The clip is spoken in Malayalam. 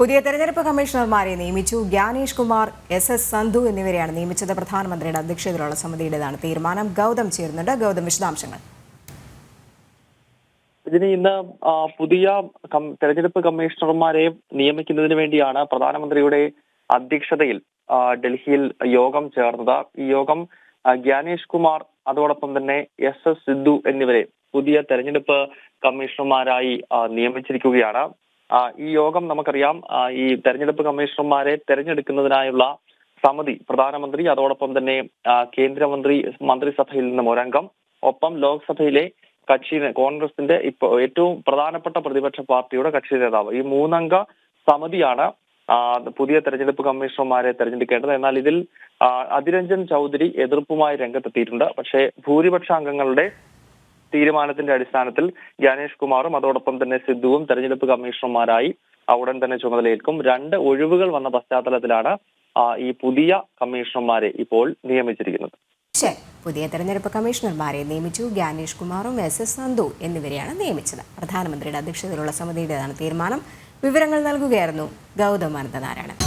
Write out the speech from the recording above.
പുതിയ തെരഞ്ഞെടുപ്പ് കമ്മീഷണർമാരെ നിയമിച്ചു. ഗ്യാനേഷ് കുമാർ എസ് എസ് സന്ധു എന്നിവരെയാണ് നിയമിച്ചത്. പ്രധാനമന്ത്രിയുടെ അധ്യക്ഷതയിലുള്ള സമിതിയുടേതാണ് തീരുമാനം. ഗൗതം ചേരുന്നുണ്ട്. ഗൗതം വിശദാംശങ്ങൾ. ഇതിന് ഇന്ന് പുതിയ തെരഞ്ഞെടുപ്പ് കമ്മീഷണർമാരെ നിയമിക്കുന്നതിന് വേണ്ടിയാണ് പ്രധാനമന്ത്രിയുടെ അധ്യക്ഷതയിൽ ഡൽഹിയിൽ യോഗം ചേർന്നത്. ഈ യോഗം ഗ്യാനേഷ് കുമാർ അതോടൊപ്പം തന്നെ എസ് എസ് സിദ്ധു എന്നിവരെ പുതിയ തെരഞ്ഞെടുപ്പ് കമ്മീഷണർമാരായി നിയമിച്ചിരിക്കുകയാണ്. ഈ യോഗം നമുക്കറിയാം. ഈ തെരഞ്ഞെടുപ്പ് കമ്മീഷണർമാരെ തെരഞ്ഞെടുക്കുന്നതിനായുള്ള സമിതി പ്രധാനമന്ത്രി അതോടൊപ്പം തന്നെ കേന്ദ്രമന്ത്രി മന്ത്രിസഭയിൽ നിന്നും ഒരംഗം. ഒപ്പം ലോക്സഭയിലെ കക്ഷി കോൺഗ്രസിന്റെ ഇപ്പൊ ഏറ്റവും പ്രധാനപ്പെട്ട പ്രതിപക്ഷ പാർട്ടിയുടെ കക്ഷി നേതാവ്. ഈ മൂന്നംഗ സമിതിയാണ് പുതിയ തെരഞ്ഞെടുപ്പ് കമ്മീഷണർമാരെ തെരഞ്ഞെടുക്കേണ്ടത്. എന്നാൽ ഇതിൽ അതിരഞ്ജൻ ചൗധരി എതിർപ്പുമായി രംഗത്തെത്തിയിട്ടുണ്ട്. പക്ഷേ ഭൂരിപക്ഷ അംഗങ്ങളുടെ തീരുമാനത്തിന്റെ അടിസ്ഥാനത്തിൽ ജ്ഞാനേഷ് കുമാറും അതോടൊപ്പം തന്നെ സിദ്ധുവും തെരഞ്ഞെടുപ്പ് കമ്മീഷണർമാരായി അവിടെ തന്നെ ചുമതലയേൽക്കും. രണ്ട് ഒഴിവുകൾ വന്ന പശ്ചാത്തലത്തിലാണ് ഈ പുതിയ കമ്മീഷണർമാരെ ഇപ്പോൾ നിയമിച്ചിരിക്കുന്നത്. പുതിയ തെരഞ്ഞെടുപ്പ് കമ്മീഷണർമാരെ നിയമിച്ചു ഗ്യാനേഷ് കുമാറും എസ് എസ് നന്ദു എന്നിവരെയാണ് നിയമിച്ചത്. പ്രധാനമന്ത്രിയുടെ അധ്യക്ഷതയിലുള്ള സമിതിയുടേതാണ് തീരുമാനം. വിവരങ്ങൾ നൽകുകയായിരുന്നു ഗൗതം അനന്തനാരായണൻ.